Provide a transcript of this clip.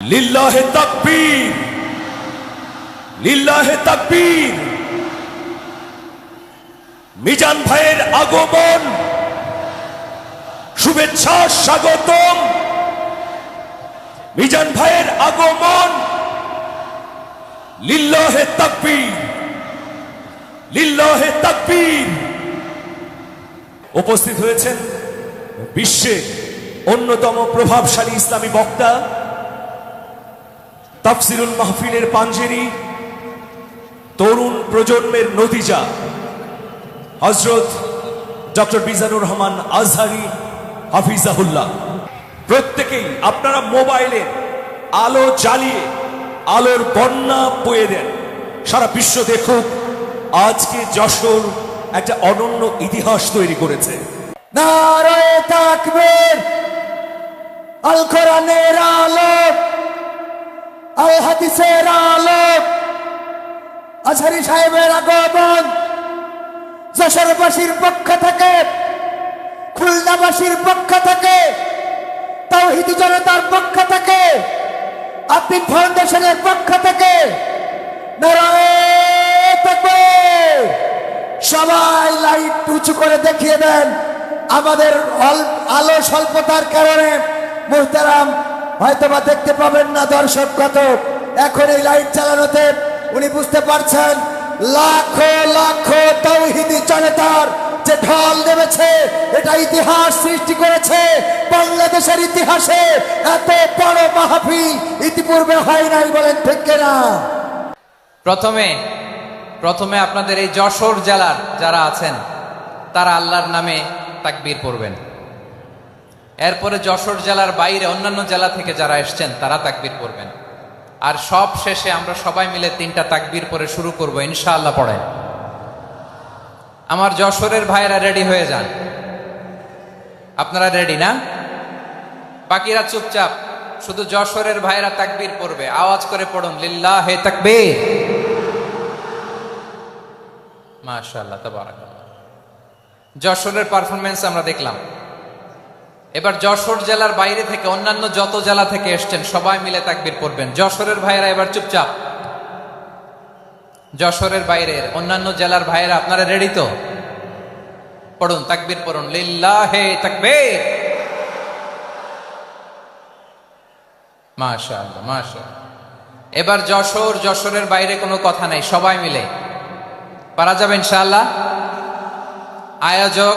লিল্লাহে তাকবীর লিল্লাহে তাকবীর। মিজান ভাইয়ের আগমন, শুভেচ্ছা, স্বাগতম। মিজান ভাইয়ের আগমন, লিল্লাহে তাকবীর লিল্লাহে তাকবীর। উপস্থিত হয়েছেন বিশ্বের অন্যতম প্রভাবশালী ইসলামী বক্তা তাফসিরুল মাহফিলের পাঞ্জেরি তরুণ প্রজন্মের নতিজা হজরত ডক্টর বিজানুর রহমান আজহারি হাফিজাহুল্লাহ। প্রত্যেকেই আপনারা মোবাইলে আলো জ্বালিয়ে, আলোর বন্যা বয়ে দেন। সারা বিশ্ব দেখুক, আজকে যশোর একটা অনন্য ইতিহাস তৈরি করেছে। আল কোরআনের আলোক আল হাদিসের আলোক আজহারি সাহেবের আগমন। যশোরবাসীর পক্ষ থেকে, খুলনাবাসীর পক্ষ থেকে তৌহিদি জনতার পক্ষ থেকে আপিক ফাউন্ডেশনের পক্ষ থেকে সবাই লাইট উঁচু করে দেখিয়ে দেন। আমাদের আলো স্বল্পতার কারণে, মুহতারাম হয়তোবা দেখতে পাবেন না দর্শক কত এখন এই লাইট চালানোতে উনি বুঝতে পারছেন, লাখো লাখো তৌহিদি জনতার যে ঢল নেমেছে, এটা ইতিহাস সৃষ্টি করেছে, বাংলাদেশের ইতিহাসে এত বড় মাহফিল ইতিপূর্বে হয় নাই বলেন ঠিক না প্রথমে প্রথমে আপনাদের এই যশোর জেলার যারা আছেন, তারা আল্লাহর নামে তাকবীর পড়বেন। এরপরে যশোর জেলার বাইরে অন্যান্য জেলা থেকে যারা এসছেন, তারা তাকবির করবেন আর সব শেষে আমরা সবাই মিলে তিনটা তাকবির পরে শুরু করব, ইনশাআল্লাহ পড়েন। আমার যশোরের ভাইয়েরা রেডি হয়ে যান। আপনারা রেডি না? বাকিরা চুপচাপ, শুধু যশোরের ভাইয়েরা তাকবির পড়বে। আওয়াজ করে পড়ুন, লিল্লাহ হে তাকবীর। মাশাআল্লাহ, তাবারাকাল্লাহ। যশোরের পারফরমেন্স আমরা দেখলাম। এবার যশোর জেলার বাইরে থেকে অন্যান্য যত জেলা থেকে এসছেন, সবাই মিলে তাকবীর পড়বেন। যশোরের ভাইয়েরা এবার চুপচাপ। যশোরের বাইরের অন্যান্য জেলার ভাইয়েরা, আপনারা রেডি তো? পড়ুন, তাকবীর পড়ুন। লিল্লাহে তাকবীর! মাশাআল্লাহ মাশাআল্লাহ। এবার যশোর, যশোরের বাইরে কোনো কথা নাই, সবাই মিলে। পারা যাবে ইনশাআল্লাহ। আয়োজক